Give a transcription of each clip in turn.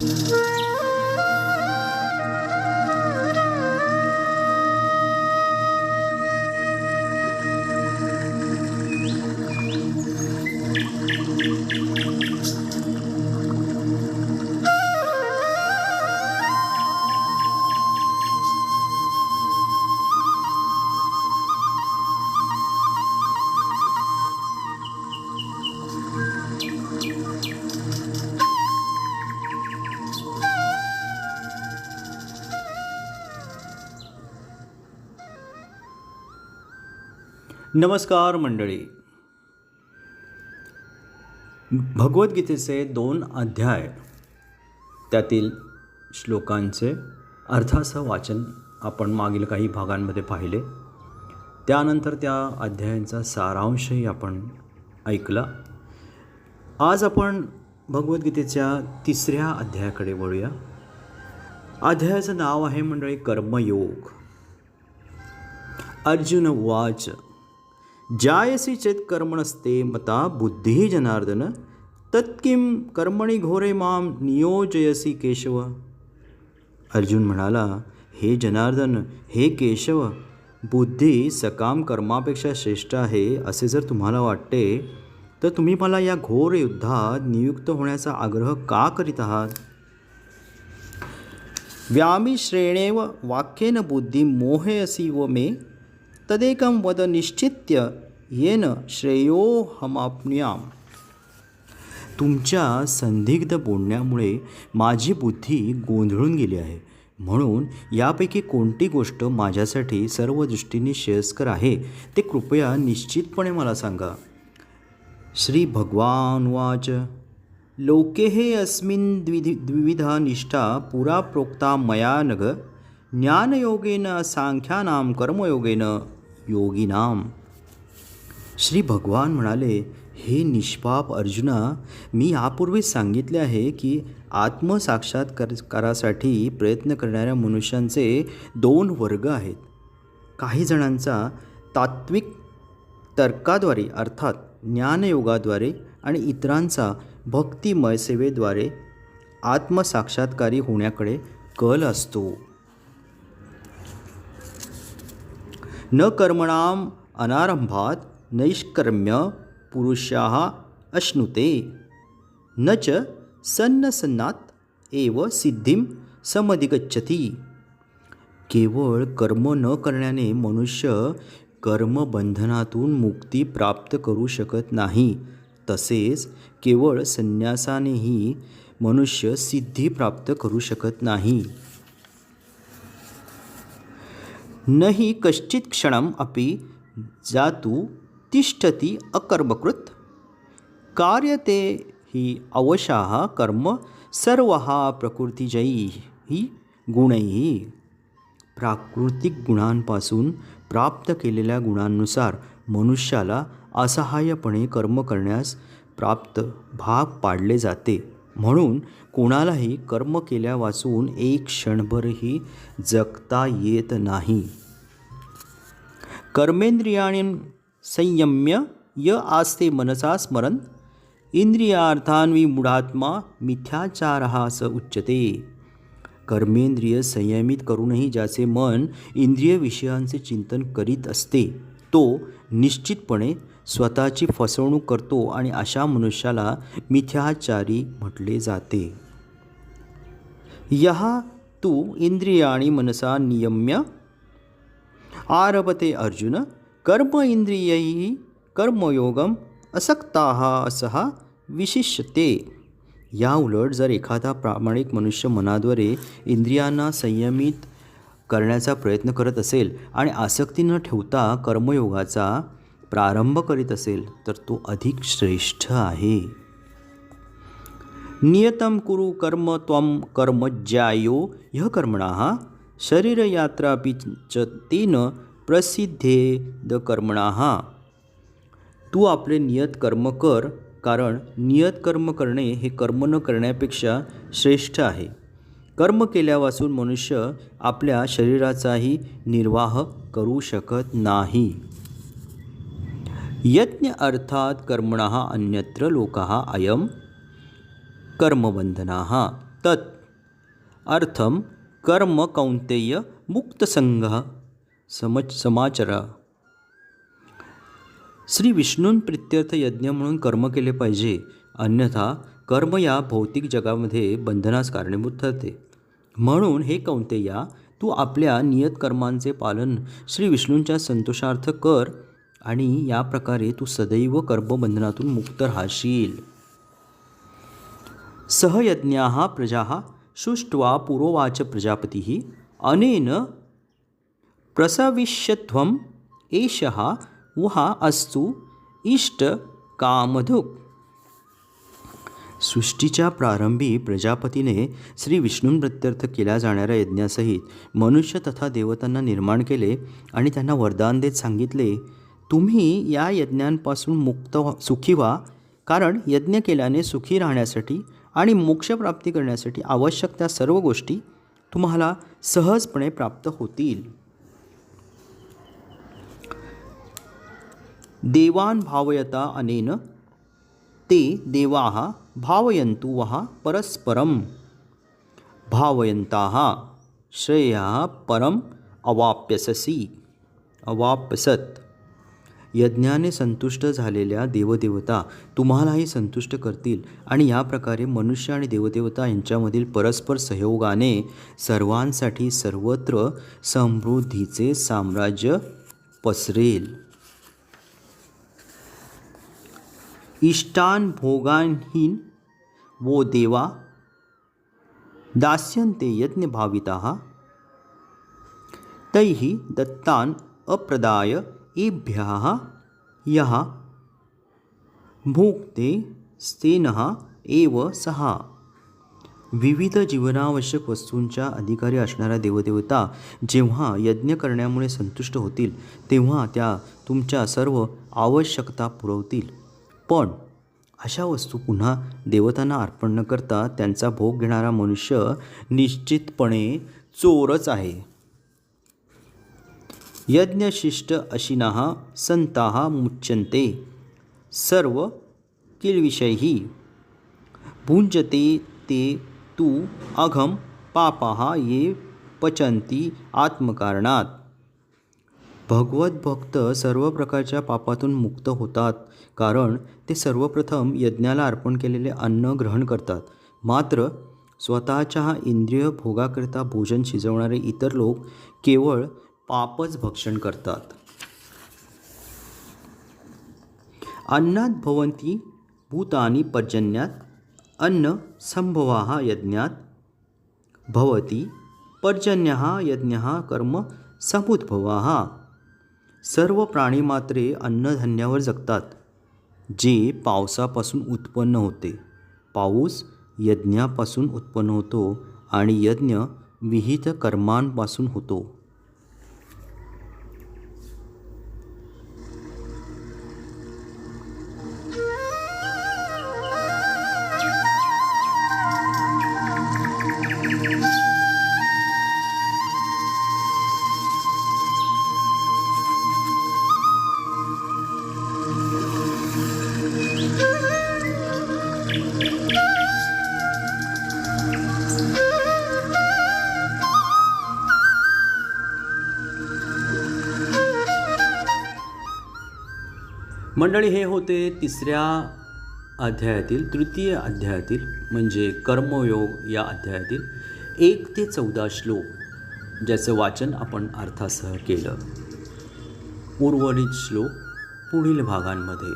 you. नमस्कार मंडळी. भगवद्गीतेचे दोन अध्याय त्यातील श्लोकांचे अर्थासह वाचन आपण मागील काही भागांमध्ये पाहिले. त्यानंतर त्या अध्यायांचा सारांशही आपण ऐकला. आज आपण भगवद्गीतेच्या तिसऱ्या अध्यायाकडे वळूया. अध्यायाचं नाव आहे मंडळी कर्मयोग. अर्जुन वाच जायसी चेत कर्मणस्ते मता बुद्धिः जनार्दन तत्किं कर्मणी घोरे माम नियोजयसी केशव। अर्जुन म्हणाला हे जनार्दन हे केशव बुद्धी सकाम कर्मापेक्षा श्रेष्ठ आहे असे जर तुम्हाला वाटते तर तुम्ही मला या घोर युद्धात नियुक्त होण्याचा आग्रह का करीत आहात? व्यामिश्रेणेव वाक्येन बुद्धी मोहयसी व मे तदेकं वद निश्चित्य येन श्रेयोहमाप्नुयाम तुमच्या संदिग्ध बोलण्यामुळे माझी बुद्धी गोंधळून गेली आहे. म्हणून यापैकी कोणती गोष्ट माझ्यासाठी सर्व दृष्टीने श्रेयस्कर आहे ते कृपया निश्चितपणे मला सांगा. श्री भगवान वाच लोके हे अस्मिन् द्विधि द्विविधा निष्ठा पुरा प्रोक्ता मया नग ज्ञानयोगेन सांख्यानां कर्मयोगेन। योगिनाम श्री भगवान म्हणाले हे निष्पाप अर्जुना मी यापूर्वीच सांगितले आहे की आत्मसाक्षात्कारासाठी प्रयत्न करणाऱ्या मनुष्यांचे दोन वर्ग आहेत. काही जणांचा तात्विक तर्काद्वारे अर्थात ज्ञानयोगाद्वारे आणि इतरांचा भक्तिमय सेवेद्वारे आत्मसाक्षात्कारी होण्याकडे कल असतो. न कर्मणाम अनारंभात नैष्कर्म्य पुरुषाः अश्नुते। न च सन्नसन्नात एव सिद्धिम समधिगच्छती। केवळ कर्म न करण्याने मनुष्य कर्मबंधनातून मुक्ती प्राप्त करू शकत नाही तसेच केवळ संन्यासानेही मनुष्य सिद्धी प्राप्त करू शकत नाही। न हि कश्चित् क्षणम् अपि जातु तिष्ठति अकर्मकृत्। कार्यते हि अवशाः कर्म सर्वः प्रकृतिजैः गुणैः। प्राकृतिक गुणांपासून प्राप्त केलेल्या गुणांनुसार मनुष्याला असहाय्यपणे कर्म करण्यास प्राप्त भाग पाडले जाते। म्हणून कोणालाही कर्म केल्यावाचून एक क्षणभरही जगता येत नाही. कर्मेंद्रियाने संयम्य य आस्ते मनसा स्मरण इंद्रियार्थान्वी मूढात्मा मिथ्याचार स उच्यते. कर्मेंद्रिय संयमित करूनही ज्याचे मन इंद्रिय विषयांचे चिंतन करीत असते तो निश्चितपणे स्वतःची फसवणूक करतो आणि अशा मनुष्याला मिथ्याचारी म्हटले जाते. यहा तू इंद्रियाणी मनसा नियम्य? आरभते अर्जुन कर्म इंद्रियैः कर्मयोगम असक्ता असहा विशिष्यते. या उलट जर एखादा प्रामाणिक मनुष्य मनाद्वारे इंद्रियांना संयमित करण्याचा प्रयत्न करत असेल आणि आसक्ती न ठेवता कर्मयोगाचा प्रारंभ करीत असेल तर तो अधिक श्रेष्ठ आहे. नियतम कुरु कर्म त्वम कर्मज्यायो ह्य कर्मणः शरीरयात्रापि च तेन प्रसिद्धेद कर्मणा. तू आपले नियत कर्म कर कारण नियत कर्म करणे हे कर्म न करण्यापेक्षा श्रेष्ठ आहे. कर्म केल्यापासून मनुष्य आपल्या शरीराचाही निर्वाह करू शकत नाही. यज्ञ अर्थात कर्मण अन्यत्र लोकाः अयम कर्मबंधनाः तत् अर्थम कर्म कौंतेय मुक्तसंघ समच समाचर। श्री विष्णूं प्रित्यर्थ यज्ञ म्हणून कर्म केले पाहिजे अन्यथा कर्म या भौतिक जगामध्ये बंधनास कारणीभूत ठरते. म्हणून हे कौंतेया तू आपल्या नियत कर्मांचे पालन श्री विष्णूंच्या संतोषार्थ कर आणि या प्रकारे तू सदैव कर्मबंधनातून मुक्त राहशील. सहयज्ञा प्रजा सुष्ट्वा पुरोवाच प्रजापती अनेन प्रसविष्यध्वम एषः वहा अस्तु इष्ट कामधुक। सृष्टीच्या प्रारंभी प्रजापतीने श्री विष्णूंप्रत्यर्थ केल्या जाणाऱ्या यज्ञासहित मनुष्य तथा देवतांना निर्माण केले आणि त्यांना वरदान देत सांगितले तुम्ही या यज्ञांपासून मुक्त व्हा सुखी व्हा कारण यज्ञ केल्याने सुखी राहण्यासाठी आणि मोक्षप्राप्ती करण्यासाठी आवश्यक त्या सर्व गोष्टी तुम्हाला सहजपणे प्राप्त होतील. देवान भावयता अनेन ते देवाः भावयन्तु वहा परस्परं भावयन्ताः श्रेयः परम अवाप्यससी। अवाप्यसत। यज्ञाने संतुष्ट झालेल्या देवदेवता तुम्हालाही संतुष्ट करतील. आणि या प्रकारे मनुष्य आणि देवदेवता यांच्यामधील परस्पर सहयोगाने सर्वांसाठी सर्वत्र समृद्धीचे साम्राज्य पसरेल. इष्टान भोगांहीन वो देवा दास्यन्ते यज्ञभाविताः। तैः दत्तान् अप्रदाय एभ्यः यः भोक्ते स्तेनः एव सः। विविध जीवनावश्यक वस्तूंच्या अधिकारी असणाऱ्या देवदेवता जेव्हा यज्ञ करण्यामुळे संतुष्ट होतील तेव्हा त्या तुमच्या सर्व आवश्यकता पुरवतील. पण अशा वस्तू पुन्हा देवतांना अर्पण न करता त्यांचा भोग घेणारा मनुष्य निश्चितपणे चोरच आहे. यज्ञशिष्ट अशिनः संताः मुच्यन्ते। सर्व किलविषयी भुञ्जते ते तू अघम पापाः ये पचंती आत्मकारणात। भगवत भक्त सर्व प्रकारच्या पापातून मुक्त होतात कारण ते सर्वप्रथम यज्ञाला अर्पण केलेले अन्न ग्रहण करतात. मात्र स्वतःच्या इंद्रिय भोगाकरिता भोजन शिजवणारे इतर लोक केवळ पापच भक्षण करतात. अन्नात भवंती भूतानी पर्जन्यात अन्न संभवाः यज्ञात भवति पर्जन्यः यज्ञः कर्म समुद्भवा. सर्व प्राणीमात्रे अन्नधान्यावर जगतात जे पावसापासून उत्पन्न होते. पाऊस यज्ञापासून उत्पन्न होतो आणि यज्ञ विहित कर्मांपासून होतो. मंडळी हे होते तिसऱ्या अध्यायातील तृतीय अध्यायातील म्हणजे कर्मयोग या अध्यायातील एक ते चौदा श्लोक ज्याचं वाचन आपण अर्थासह केलं. उर्वरित श्लोक पुढील भागांमध्ये.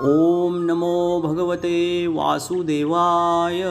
ओम नमो भगवते वासुदेवाय.